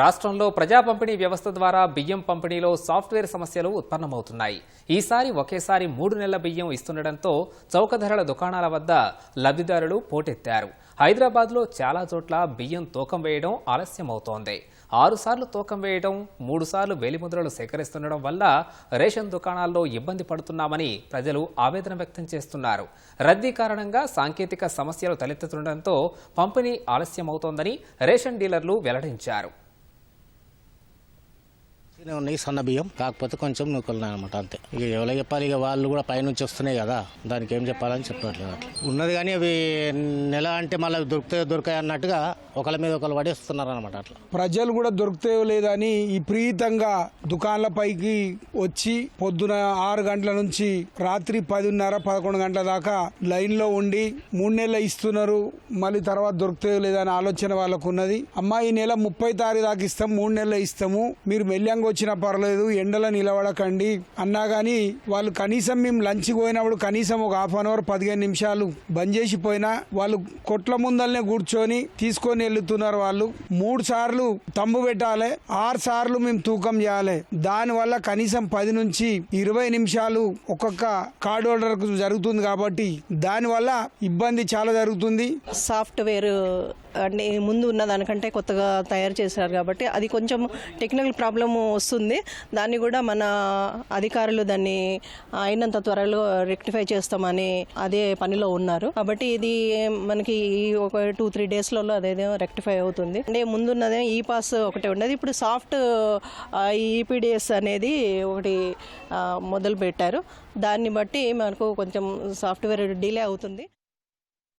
రాష్ట్రంలో ప్రజా పంపిణీ వ్యవస్థ ద్వారా బియ్యం పంపిణీలో సాఫ్ట్వేర్ సమస్యలు ఉత్పన్నమవుతున్నాయి. ఈసారి ఒకేసారి మూడు నెలల బియ్యం ఇస్తుండటంతో చౌక ధరల దుకాణాల వద్ద లబ్ధిదారులు పోటెత్తారు. హైదరాబాద్లో చాలా చోట్ల బియ్యం తూకం వేయడం ఆలస్యమవుతోంది. ఆరుసార్లు తూకం వేయడం మూడుసార్లు వేలిముద్రలు సేకరిస్తుండడం వల్ల రేషన్ దుకాణాల్లో ఇబ్బంది పడుతున్నామని ప్రజలు ఆవేదన వ్యక్తం చేస్తున్నారు. రద్దీ కారణంగా సాంకేతిక సమస్యలు తలెత్తుతుండటంతో పంపిణీ ఆలస్యమవుతోందని రేషన్ డీలర్లు వెల్లడించారు. ఉన్నాయి సన్న బియ్యం కాకపోతే కొంచెం నూకలున్నాయి అనమాట అంతే. ఇక ఎవరో చెప్పాలి ఇక వాళ్ళు కూడా పైనుంచి వస్తున్నాయి కదా దానికి ఏం చెప్పాలని చెప్పట్లేదు అట్లా. ఉన్నది కానీ అవి నెల అంటే మళ్ళీ దొరుకుతాయో దొరకాయి అన్నట్టుగా ఒకళ్ళ మీద ఒకళ్ళు పడేస్తున్నారు అనమాట అట్లా. ప్రజలు కూడా దొరుకుతాయో లేదని విపరీతంగా దుకాణాల పైకి వచ్చి పొద్దున ఆరు గంటల నుంచి రాత్రి పదిన్నర పదకొండు గంటల దాకా లైన్లో ఉండి మూడు నెలలు ఇస్తున్నారు మళ్ళీ తర్వాత దొరుకుతాయో లేదని ఆలోచన వాళ్ళకు ఉన్నది అమ్మా ఈ నెల ముప్పై తారీఖు దాకా ఇస్తాం మూడు నెలలు ఇస్తాము మీరు మెల్లంగా వచ్చినా పర్లేదు ఎండలో నిలబడకండి అన్నా కానీ వాళ్ళు కనీసం మేము లంచ్కి పోయినప్పుడు కనీసం ఒక హాఫ్ అన్ అవర్ పదిహేను నిమిషాలు బంద్ చేసి పోయినా వాళ్ళు కొట్ల ముందల్నే కూర్చొని తీసుకొని వెళ్తున్నారు వాళ్ళు. మూడు సార్లు తంబు పెట్టాలి ఆరు సార్లు మేము తూకం చేయాలి. దానివల్ల కనీసం పది నుంచి ఇరవై నిమిషాలు ఒక్కొక్క కార్డ్ హోల్డర్ జరుగుతుంది కాబట్టి దానివల్ల ఇబ్బంది చాలా జరుగుతుంది. సాఫ్ట్వేర్ అంటే ముందు ఉన్న దానికంటే కొత్తగా తయారు చేశారు కాబట్టి అది కొంచెం టెక్నికల్ ప్రాబ్లం వస్తుంది. దాన్ని కూడా మన అధికారులు దాన్ని అయినంత త్వరలో రెక్టిఫై చేస్తామని అదే పనిలో ఉన్నారు. కాబట్టి ఇది మనకి ఈ ఒక టూ త్రీ డేస్లలో అదేదో రెక్టిఫై అవుతుంది. అంటే ముందున్నదే ఈ పాస్ ఒకటే ఉండేది. ఇప్పుడు సాఫ్ట్ ఈపీడిఎస్ అనేది ఒకటి మొదలు పెట్టారు దాన్ని బట్టి మనకు కొంచెం సాఫ్ట్వేర్ డిలే అవుతుంది.